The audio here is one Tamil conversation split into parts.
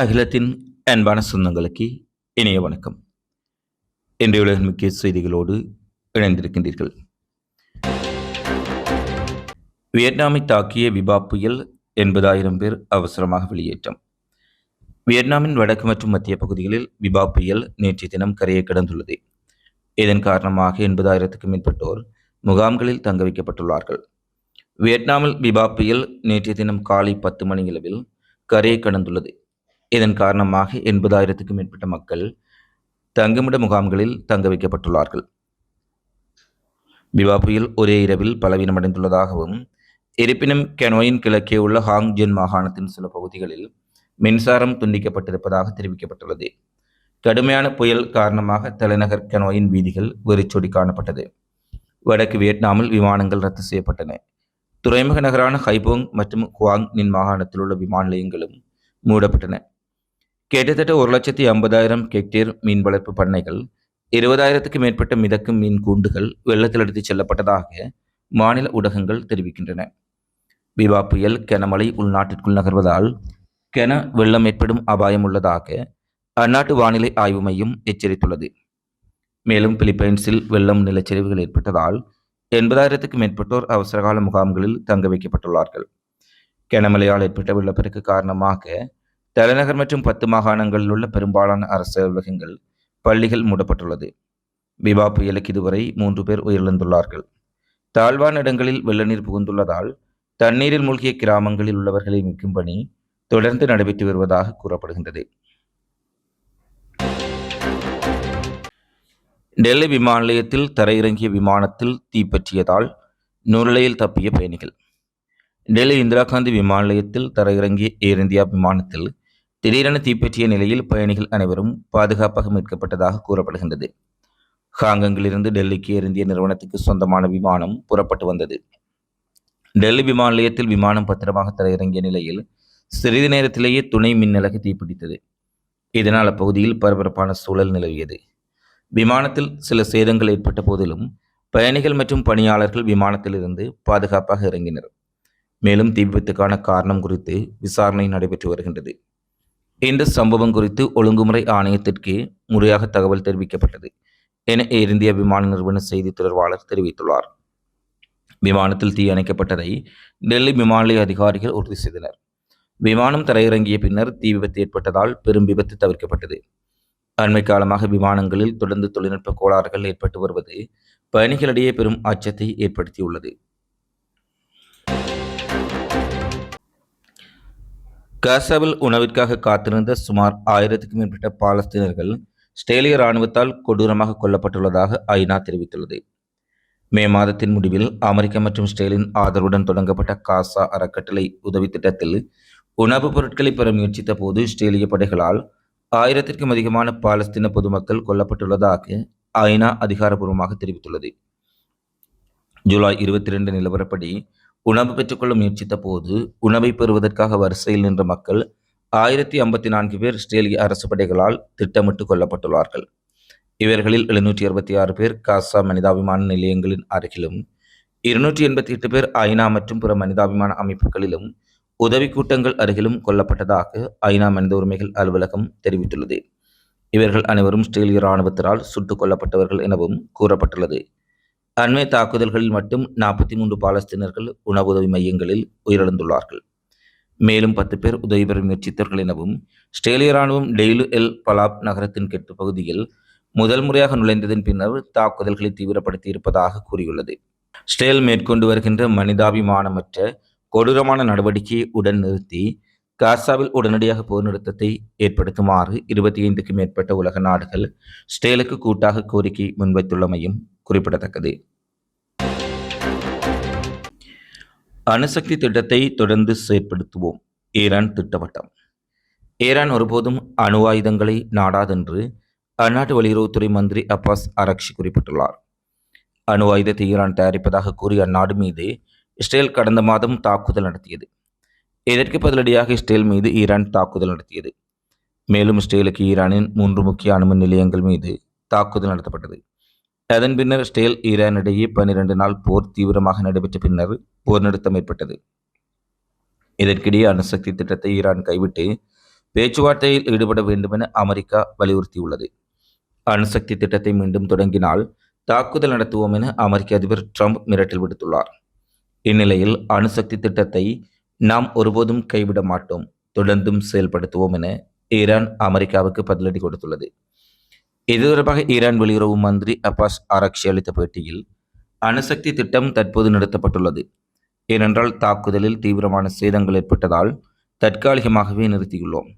அகிலத்தின் அன்பான சொந்தங்களுக்கு இணைய வணக்கம். இன்றைய உலகின் முக்கிய செய்திகளோடு இணைந்திருக்கின்றீர்கள். வியட்நாமை தாக்கிய விபா புயல் எண்பதாயிரம் பேர் அவசரமாக வெளியேற்றம். வியட்நாமின் வடக்கு மற்றும் மத்திய பகுதிகளில் விபா புயல் நேற்றைய தினம் கரையை கடந்துள்ளது. இதன் காரணமாக எண்பதாயிரத்துக்கும் மேற்பட்டோர் முகாம்களில் தங்க வைக்கப்பட்டுள்ளார்கள். வியட்நாமில் விபா புயல் நேற்றைய தினம் காலை பத்து மணியளவில் கரையை கடந்துள்ளது. இதன் காரணமாக எண்பதாயிரத்துக்கும் மேற்பட்ட மக்கள் தங்குமிட முகாம்களில் தங்க வைக்கப்பட்டுள்ளார்கள். பிவா புயல் ஒரே இரவில் பலவீனமடைந்துள்ளதாகவும் இருப்பினும் கெனோயின் கிழக்கே உள்ள ஹாங்ஜென் மாகாணத்தின் சில பகுதிகளில் மின்சாரம் துண்டிக்கப்பட்டிருப்பதாக தெரிவிக்கப்பட்டுள்ளது. கடுமையான புயல் காரணமாக தலைநகர் கெனோயின் வீதிகள் வெறிச்சொடி காணப்பட்டது. வடக்கு வியட்நாமில் விமானங்கள் ரத்து செய்யப்பட்டன. துறைமுக நகரான ஹைபோங் மற்றும் குவாங் நின் மாகாணத்தில் உள்ள விமான நிலையங்களும் மூடப்பட்டன. கிட்டத்தட்ட ஒரு லட்சத்தி ஐம்பதாயிரம் ஹெக்டேர் மீன் வளர்ப்பு பண்ணைகள் இருபதாயிரத்துக்கு மேற்பட்ட மிதக்கும் மீன் கூண்டுகள் வெள்ளத்தில் எடுத்துச் செல்லப்பட்டதாக மாநில ஊடகங்கள் தெரிவிக்கின்றன. பிவா புயல் கனமழை உள்நாட்டிற்குள் நகர்வதால் கென வெள்ளம் ஏற்படும் அபாயம் உள்ளதாக அந்நாட்டு வானிலை ஆய்வு மையம் எச்சரித்துள்ளது. மேலும் பிலிப்பைன்ஸில் வெள்ளம் நிலச்சரிவுகள் ஏற்பட்டதால் எண்பதாயிரத்துக்கு மேற்பட்டோர் அவசரகால முகாம்களில் தங்க வைக்கப்பட்டுள்ளார்கள். கனமழையால் ஏற்பட்ட வெள்ளப்பெருக்கு காரணமாக தலைநகர் மற்றும் பத்து மாகாணங்களில் உள்ள பெரும்பாலான அரசு அலுவலகங்கள் பள்ளிகள் மூடப்பட்டுள்ளது. பிபா புயலுக்கு இதுவரை மூன்று பேர் உயிரிழந்துள்ளார்கள். தாழ்வான இடங்களில் வெள்ள நீர் புகுந்துள்ளதால் தண்ணீரில் மூழ்கிய கிராமங்களில் உள்ளவர்களை மீட்கும் பணி தொடர்ந்து நடைபெற்று வருவதாக கூறப்படுகின்றது. டெல்லி விமான நிலையத்தில் தரையிறங்கிய விமானத்தில் தீப்பற்றியதால் நூறிலையில் தப்பிய பயணிகள். டெல்லி இந்திரா காந்தி விமான நிலையத்தில் தரையிறங்கிய ஏர் இந்தியா விமானத்தில் திடீரென தீப்பற்றிய நிலையில் பயணிகள் அனைவரும் பாதுகாப்பாக மீட்கப்பட்டதாக கூறப்படுகின்றது. ஹாங்கங்கிலிருந்து டெல்லிக்கு இந்திய நிறுவனத்துக்கு சொந்தமான விமானம் புறப்பட்டு வந்தது. டெல்லி விமான நிலையத்தில் விமானம் பத்திரமாக தரையிறங்கிய நிலையில் சிறிது நேரத்திலேயே துணை மின்னலகு தீப்பிடித்தது. இதனால் அப்பகுதியில் பரபரப்பான சூழல் நிலவியது. விமானத்தில் சில சேதங்கள் ஏற்பட்ட போதிலும் பயணிகள் மற்றும் பணியாளர்கள் விமானத்திலிருந்து பாதுகாப்பாக இறங்கினர். மேலும் தீ விபத்துக்கான காரணம் குறித்து விசாரணை நடைபெற்று வருகின்றது. இந்த சம்பவம் குறித்து ஒழுங்குமுறை ஆணையத்திற்கு முறையாக தகவல் தெரிவிக்கப்பட்டது என ஏர் இந்தியா விமான நிறுவன செய்தி தொடர்பாளர் தெரிவித்துள்ளார். விமானத்தில் தீ அணைக்கப்பட்டதை டெல்லி விமான நிலைய அதிகாரிகள் உறுதி செய்தனர். விமானம் தரையிறங்கிய பின்னர் தீ விபத்து ஏற்பட்டதால் பெரும் விபத்து தவிர்க்கப்பட்டது. அண்மை காலமாக விமானங்களில் தொடர்ந்து தொழில்நுட்ப கோளாறுகள் ஏற்பட்டு வருவது பயணிகளிடையே பெரும் அச்சத்தை ஏற்படுத்தியுள்ளது. காசாவில் உணவிற்காக காத்திருந்த சுமார் ஆயிரத்துக்கும் மேற்பட்ட பாலஸ்தீனர்கள் ஸ்டேலிய இராணுவத்தால் கொடூரமாக கொல்லப்பட்டுள்ளதாக ஐநா தெரிவித்துள்ளது. மே மாதத்தின் முடிவில் அமெரிக்கா மற்றும் ஸ்டேலின் ஆதரவுடன் தொடங்கப்பட்ட காசா அறக்கட்டளை உதவி திட்டத்தில் உணவுப் பொருட்களை பெற முயற்சித்த போது ஸ்டேலிய படைகளால் ஆயிரத்திற்கும் அதிகமான பாலஸ்தீன பொதுமக்கள் கொல்லப்பட்டுள்ளதாக ஐநா அதிகாரப்பூர்வமாக தெரிவித்துள்ளது. ஜூலை இருபத்தி ரெண்டு நிலவரப்படி உணவு பெற்றுக்கொள்ள முயற்சித்த போது உணவை பெறுவதற்காக வரிசையில் நின்ற மக்கள் ஆயிரத்தி ஐம்பத்தி நான்கு பேர் இஸ்ரேலிய அரசு படைகளால் திட்டமிட்டு கொல்லப்பட்டுள்ளார்கள். இவர்களில் எழுநூற்றி அறுபத்தி ஆறு பேர் காசா மனிதாபிமான நிலையங்களின் அருகிலும் இருநூற்றி எண்பத்தி எட்டு பேர் ஐநா மற்றும் பிற மனிதாபிமான அமைப்புகளிலும் உதவி கூட்டங்கள் அருகிலும் கொல்லப்பட்டதாக ஐநா மனித உரிமைகள் அலுவலகம் தெரிவித்துள்ளது. இவர்கள் அனைவரும் இஸ்ரேலிய இராணுவத்தினால் சுட்டுக் கொல்லப்பட்டவர்கள் எனவும் கூறப்பட்டுள்ளது. அண்மை தாக்குதல்களில் மட்டும் நாற்பத்தி மூன்று பாலஸ்தீனர்கள் உணவு உதவி மையங்களில் உயிரிழந்துள்ளார்கள். மேலும் பத்து பேர் உதவி பெற முயற்சித்தவர்கள் எனவும் ஸ்ட்ரேலிய ராணுவம் டெய்லு எல் பலாப் நகரத்தின் கெட்டு பகுதியில் முதல் முறையாக நுழைந்ததன் பின்னர் தாக்குதல்களை தீவிரப்படுத்தி இருப்பதாக கூறியுள்ளது. ஸ்டேல் மேற்கொண்டு வருகின்ற மனிதாபிமானமற்ற கொடூரமான நடவடிக்கையை உடன் நிறுத்தி காசாவில் உடனடியாக போர் நிறுத்தத்தை ஏற்படுத்துமாறு இருபத்தி ஐந்துக்கும் மேற்பட்ட உலக நாடுகள் ஸ்டேலுக்கு கூட்டாக கோரிக்கை முன்வைத்துள்ளமையும் குறிப்பிடத்தக்கது. அணுசக்தி திட்டத்தை தொடர்ந்து செயற்படுத்துவோம். ஈரான் திட்டவட்டம். ஈரான் ஒருபோதும் அணு ஆயுதங்களை நாடாதென்று அந்நாட்டு வெளியுறவுத்துறை மந்திரி அப்பாஸ் அரக்ஷி குறிப்பிட்டுள்ளார். அணு ஆயுதத்தை ஈரான் தயாரிப்பதாக கூறிய அந்நாடு மீது இஸ்ரேல் கடந்த மாதம் தாக்குதல் நடத்தியது. இதற்கு பதிலடியாக இஸ்ரேல் மீது ஈரான் தாக்குதல் நடத்தியது. மேலும் இஸ்ரேலுக்கு ஈரானின் மூன்று முக்கிய அணுமின் நிலையங்கள் மீது தாக்குதல் நடத்தப்பட்டது. அதன் பின்னர் ஸ்டேல் ஈரான் இடையே பன்னிரண்டு நாள் போர் தீவிரமாக நடைபெற்ற பின்னர் போர் நிறுத்தம் ஏற்பட்டது. இதற்கிடையே அணுசக்தி திட்டத்தை ஈரான் கைவிட்டு பேச்சுவார்த்தையில் ஈடுபட வேண்டுமென அமெரிக்கா வலியுறுத்தியுள்ளது. அணுசக்தி திட்டத்தை மீண்டும் தொடங்கினால் தாக்குதல் நடத்துவோம் என அமெரிக்க அதிபர் ட்ரம்ப் மிரட்டல் விடுத்துள்ளார். இந்நிலையில் அணுசக்தி திட்டத்தை நாம் ஒருபோதும் கைவிட மாட்டோம் தொடர்ந்தும் செயல்படுத்துவோம் என ஈரான் அமெரிக்காவுக்கு பதிலடி கொடுத்துள்ளது. இது தொடர்பாக ஈரான் வெளியுறவு மந்திரி அப்பாஸ் ஆராக்ஷி அளித்த பேட்டியில் அணுசக்தி திட்டம் தற்போது நிறுத்தப்பட்டுள்ளது. ஏனென்றால் தாக்குதலில் தீவிரமான சேதங்கள் ஏற்பட்டதால் தற்காலிகமாகவே நிறுத்தியுள்ளோம்.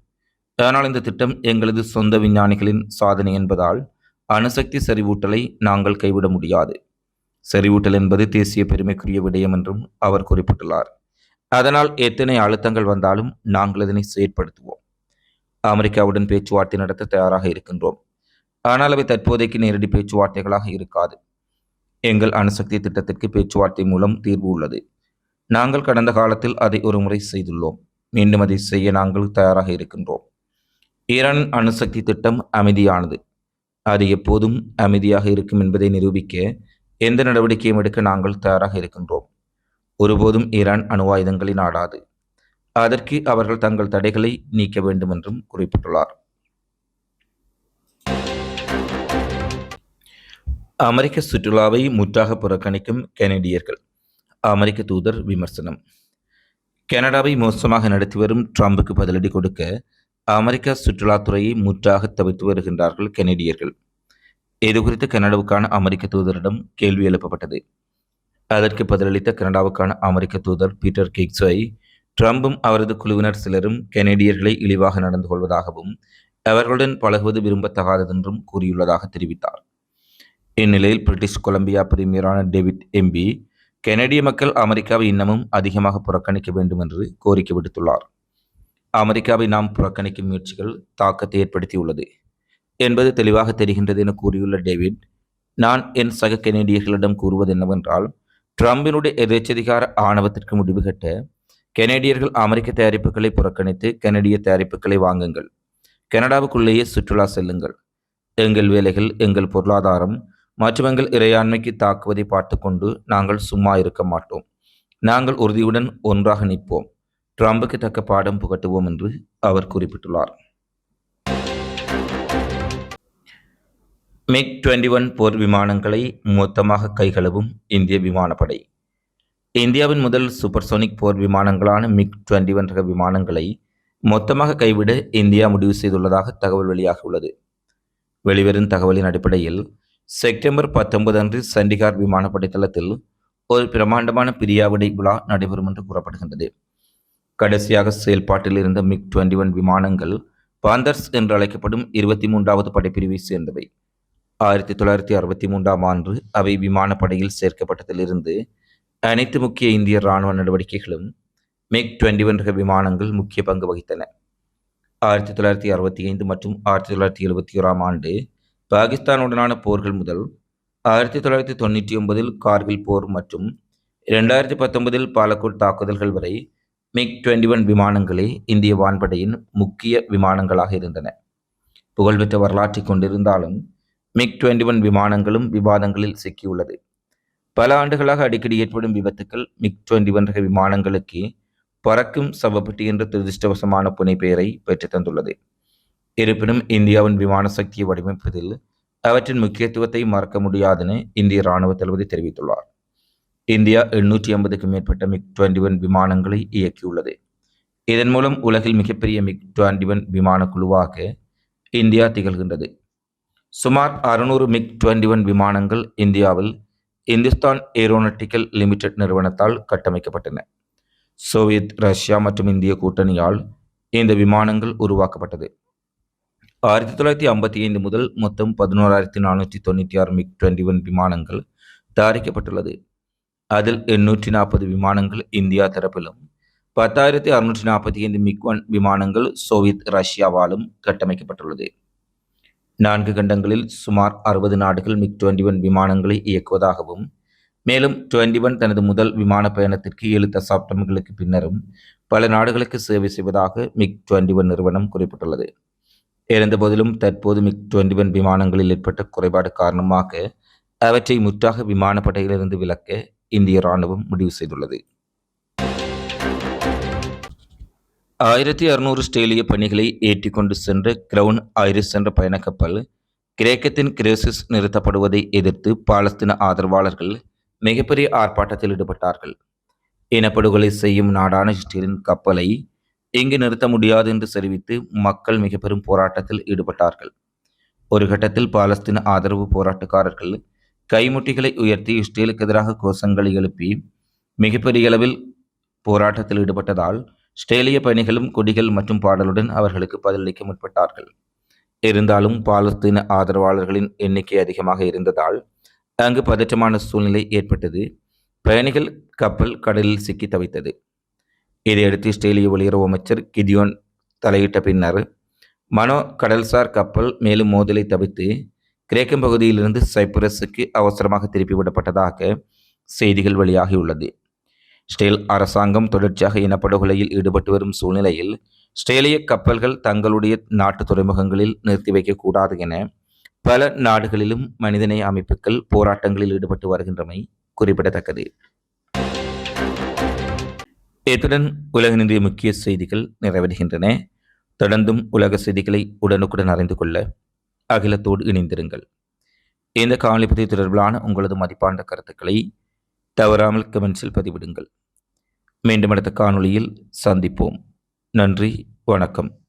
ஆனால் இந்த திட்டம் எங்களது சொந்த விஞ்ஞானிகளின் சாதனை என்பதால் அணுசக்தி செறிவூட்டலை நாங்கள் கைவிட முடியாது. செறிவூட்டல் என்பது தேசிய பெருமைக்குரிய விடயம் என்றும் அவர் குறிப்பிட்டுள்ளார். அதனால் எத்தனை அழுத்தங்கள் வந்தாலும் நாங்கள் அதனை செயற்படுத்துவோம். அமெரிக்காவுடன் பேச்சுவார்த்தை நடத்த தயாராக இருக்கின்றோம். ஆனால் அவை தற்போதைக்கு நேரடி பேச்சுவார்த்தைகளாக இருக்காது. எங்கள் அணுசக்தி திட்டத்திற்கு பேச்சுவார்த்தை மூலம் தீர்வு உள்ளது. நாங்கள் கடந்த காலத்தில் அதை ஒரு முறை செய்துள்ளோம். மீண்டும் அதை செய்ய நாங்கள் தயாராக இருக்கின்றோம். ஈரானின் அணுசக்தி திட்டம் அமைதியானது. அது எப்போதும் அமைதியாக இருக்கும் என்பதை நிரூபிக்க எந்த நடவடிக்கையும் எடுக்க நாங்கள் தயாராக இருக்கின்றோம். ஒருபோதும் ஈரான் அணு ஆயுதங்களை நாடாது. அதற்கு அவர்கள் தங்கள் தடைகளை நீக்க வேண்டும் என்றும் குறிப்பிட்டுள்ளார். அமெரிக்க சுற்றுலாவை முற்றாக புறக்கணிக்கும் கெனடியர்கள். அமெரிக்க தூதர் விமர்சனம். கனடாவை மோசமாக நடத்தி வரும் ட்ரம்புக்கு பதிலடி கொடுக்க அமெரிக்க சுற்றுலாத்துறையை முற்றாக தவிர்த்து வருகின்றார்கள் கெனடியர்கள். இது குறித்து கனடாவுக்கான அமெரிக்க தூதரிடம் கேள்வி எழுப்பப்பட்டது. அதற்கு பதிலளித்த கனடாவுக்கான அமெரிக்க தூதர் பீட்டர் கிக்ஸை ட்ரம்பும் அவரது குழுவினர் சிலரும் கெனடியர்களை இழிவாக நடந்து கொள்வதாகவும் அவர்களுடன் பழகுவது விரும்பத்தகாததென்றும் கூறியுள்ளதாக தெரிவித்தார். இந்நிலையில் பிரிட்டிஷ் கொலம்பியா பிரீமியரான டேவிட் எம்பி கெனடிய மக்கள் அமெரிக்காவை இன்னமும் அதிகமாக புறக்கணிக்க வேண்டும் என்று கோரிக்கை விடுத்துள்ளார். அமெரிக்காவை நாம் புறக்கணிக்கும் முயற்சிகள் தாக்கத்தை ஏற்படுத்தியுள்ளது என்பது தெளிவாக தெரிகின்றது என கூறியுள்ள டேவிட் நான் என் சக கெனடியர்களிடம் கூறுவது என்னவென்றால் ட்ரம்பினுடைய எதேச்சதிகார ஆணவத்திற்கு முடிவு கட்ட கெனடியர்கள் அமெரிக்க தயாரிப்புகளை புறக்கணித்து கெனடிய தயாரிப்புகளை வாங்குங்கள். கனடாவுக்குள்ளேயே சுற்றுலா செல்லுங்கள். எங்கள் வேலைகள் எங்கள் பொருளாதாரம் மற்றவங்கள் இறையாண்மைக்கு தாக்குவதை பார்த்து கொண்டு நாங்கள் சும்மா இருக்க மாட்டோம். நாங்கள் உறுதியுடன் ஒன்றாக நிற்போம். ட்ரம்புக்கு தக்க பாடம் புகட்டுவோம் என்று அவர் குறிப்பிட்டுள்ளார். மிக் டுவெண்டி ஒன் போர் விமானங்களை மொத்தமாக கைகளவும் இந்திய விமானப்படை. இந்தியாவின் முதல் சூப்பர்சோனிக் போர் விமானங்களான மிக் டுவெண்டி ஒன் ரக விமானங்களை மொத்தமாக கைவிட இந்தியா முடிவு செய்துள்ளதாக தகவல் வெளியாகியுள்ளது வெளிவரும் தகவலின் அடிப்படையில் செப்டம்பர் பத்தொன்பது அன்று சண்டிகார் விமானப்படை தளத்தில் ஒரு பிரமாண்டமான பிரியாவிடை விழா நடைபெறும் என்று கூறப்படுகின்றது. கடைசியாக செயல்பாட்டில் இருந்த மிக் டுவெண்டி ஒன் விமானங்கள் பாந்தர்ஸ் என்று அழைக்கப்படும் இருபத்தி மூன்றாவது படைப்பிரிவை சேர்ந்தவை. ஆயிரத்தி தொள்ளாயிரத்தி அறுபத்தி மூன்றாம் ஆண்டு அவை விமானப்படையில் சேர்க்கப்பட்டதிலிருந்து அனைத்து முக்கிய இந்திய இராணுவ நடவடிக்கைகளும் மிக் டுவெண்டி ஒன் ரக விமானங்கள் முக்கிய பங்கு வகித்தன. ஆயிரத்தி தொள்ளாயிரத்தி அறுபத்தி ஐந்து மற்றும் ஆயிரத்தி தொள்ளாயிரத்தி எழுபத்தி ஓராம் ஆண்டு பாகிஸ்தானுடனான போர்கள் முதல் ஆயிரத்தி தொள்ளாயிரத்தி தொண்ணூற்றி ஒன்பதில் கார்கில் போர் மற்றும் இரண்டாயிரத்தி பத்தொன்பதில் பாலக்கோட் தாக்குதல்கள் வரை மிக் டுவெண்டி ஒன் விமானங்களே இந்திய வான்படையின் முக்கிய விமானங்களாக இருந்தன. புகழ்பெற்ற வரலாற்றை கொண்டிருந்தாலும் மிக் டுவெண்டி ஒன் விமானங்களும் விவாதங்களில் சிக்கியுள்ளது. பல ஆண்டுகளாக அடிக்கடி ஏற்படும் விபத்துக்கள் மிக் டுவெண்டி ஒன் ரக விமானங்களுக்கு பறக்கும் சவப்பட்டி என்ற துரதிருஷ்டவசமான புனை பெயரை பெற்று தந்துள்ளது. இருப்பினும் இந்தியாவின் விமான சக்தியை வடிவமைப்பதில் அவற்றின் முக்கியத்துவத்தை மறக்க முடியாதென இந்திய இராணுவ தளபதி தெரிவித்துள்ளார். இந்தியா எண்ணூற்றி ஐம்பதுக்கும் மேற்பட்ட மிக் டுவெண்டி ஒன் விமானங்களை இயக்கியுள்ளது. இதன் மூலம் உலகில் மிகப்பெரிய மிக் டுவெண்டி ஒன் விமான குழுவாக இந்தியா திகழ்கின்றது. சுமார் அறுநூறு மிக் டுவெண்டி ஒன் விமானங்கள் இந்தியாவில் இந்துஸ்தான் ஏரோனட்டிக்கல் லிமிடெட் நிறுவனத்தால் கட்டமைக்கப்பட்டன. சோவியத் ரஷ்யா மற்றும் இந்திய கூட்டணியால் இந்த விமானங்கள் உருவாக்கப்பட்டது. ஆயிரத்தி தொள்ளாயிரத்தி ஐம்பத்தி ஐந்து முதல் மொத்தம் பதினோராயிரத்தி நானூற்றி தொண்ணூற்றி ஆறு மிக் டுவெண்ட்டி ஒன் விமானங்கள் தயாரிக்கப்பட்டுள்ளது. அதில் எண்ணூற்றி நாற்பது விமானங்கள் இந்தியா தரப்பிலும் பத்தாயிரத்தி அறுநூற்றி நாற்பத்தி ஐந்து மிக் ஒன் விமானங்கள் சோவியத் ரஷ்யாவாலும் கட்டமைக்கப்பட்டுள்ளது. நான்கு கண்டங்களில் சுமார் அறுபது நாடுகள் மிக் டுவெண்ட்டி ஒன் விமானங்களை இயக்குவதாகவும் மேலும் டுவெண்ட்டி ஒன் தனது முதல் விமான பயணத்திற்கு ஏழு தசாப்தங்களுக்கு பின்னரும் பல நாடுகளுக்கு சேவை செய்வதாக மிக் டுவெண்ட்டி ஒன் நிறுவனம் குறிப்பிட்டுள்ளது. இருந்தபோதிலும் தற்போது மிக் டுவெண்டி ஒன் விமானங்களில் ஏற்பட்ட குறைபாடு காரணமாக அவற்றை முற்றாக விமானப்படையிலிருந்து விலக்க இந்திய ராணுவம் முடிவு செய்துள்ளது. ஆயிரத்தி அறுநூறு ஸ்டேலிய பணிகளை ஏற்றிக்கொண்டு சென்ற கிரவுன் ஐரிஸ் என்ற பயணக்கப்பல் கிரேக்கத்தின் கிரேசிஸ் நிறுத்தப்படுவதை எதிர்த்து பாலஸ்தீன ஆதரவாளர்கள் மிகப்பெரிய ஆர்ப்பாட்டத்தில் ஈடுபட்டார்கள். இனப்படுகொலை செய்யும் நாடான இஸ்ரேலின் கப்பலை இங்கு நிறுத்த முடியாது என்று தெரிவித்து மக்கள் மிக பெரும் போராட்டத்தில் ஈடுபட்டார்கள். ஒரு கட்டத்தில் பாலஸ்தீன ஆதரவு போராட்டக்காரர்கள் கைமுட்டிகளை உயர்த்தி இஸ்ரேலுக்கு எதிராக கோஷங்களை எழுப்பி மிகப்பெரிய அளவில் போராட்டத்தில் ஈடுபட்டதால் ஸ்டேலிய பயணிகளும் கொடிகள் மற்றும் பாடலுடன் அவர்களுக்கு பதிலளிக்க முற்பட்டார்கள். இருந்தாலும் பாலஸ்தீன ஆதரவாளர்களின் எண்ணிக்கை அதிகமாக இருந்ததால் அங்கு பதற்றமான சூழ்நிலை ஏற்பட்டது. பயணிகள் கப்பல் கடலில் சிக்கி தவித்தது. இதையடுத்து இஸ்ரேலிய வெளியுறவு அமைச்சர் கிதியோன் தலையிட்ட பின்னர் மனோ கடல்சார் கப்பல் மேலும் மோதலை தவிர்த்து கிரேக்கம் பகுதியிலிருந்து சைப்ரஸுக்கு அவசரமாக திருப்பிவிடப்பட்டதாக செய்திகள் வெளியாகியுள்ளது. ஸ்டேல் அரசாங்கம் தொடர்ச்சியாக இனப்படுகொலையில் ஈடுபட்டு வரும் சூழ்நிலையில் ஸ்ட்ரேலிய கப்பல்கள் தங்களுடைய நாட்டு துறைமுகங்களில் நிறுத்தி வைக்கக்கூடாது என பல நாடுகளிலும் மனிதநேய அமைப்புகள் போராட்டங்களில் ஈடுபட்டு வருகின்றமை குறிப்பிடத்தக்கது. இத்துடன் உலகினுடைய முக்கிய செய்திகள் நிறைவடைகின்றன. தொடர்ந்தும் உலக செய்திகளை உடனுக்குடன் அறிந்து கொள்ள அகிலத்தோடு இணைந்திருங்கள். இந்த காணொலி தொடர்பிலான உங்களது மதிப்பான கருத்துக்களை தவறாமல் கமெண்ட்ஸில் பதிவிடுங்கள். மீண்டும் அடுத்த காணொளியில் சந்திப்போம். நன்றி வணக்கம்.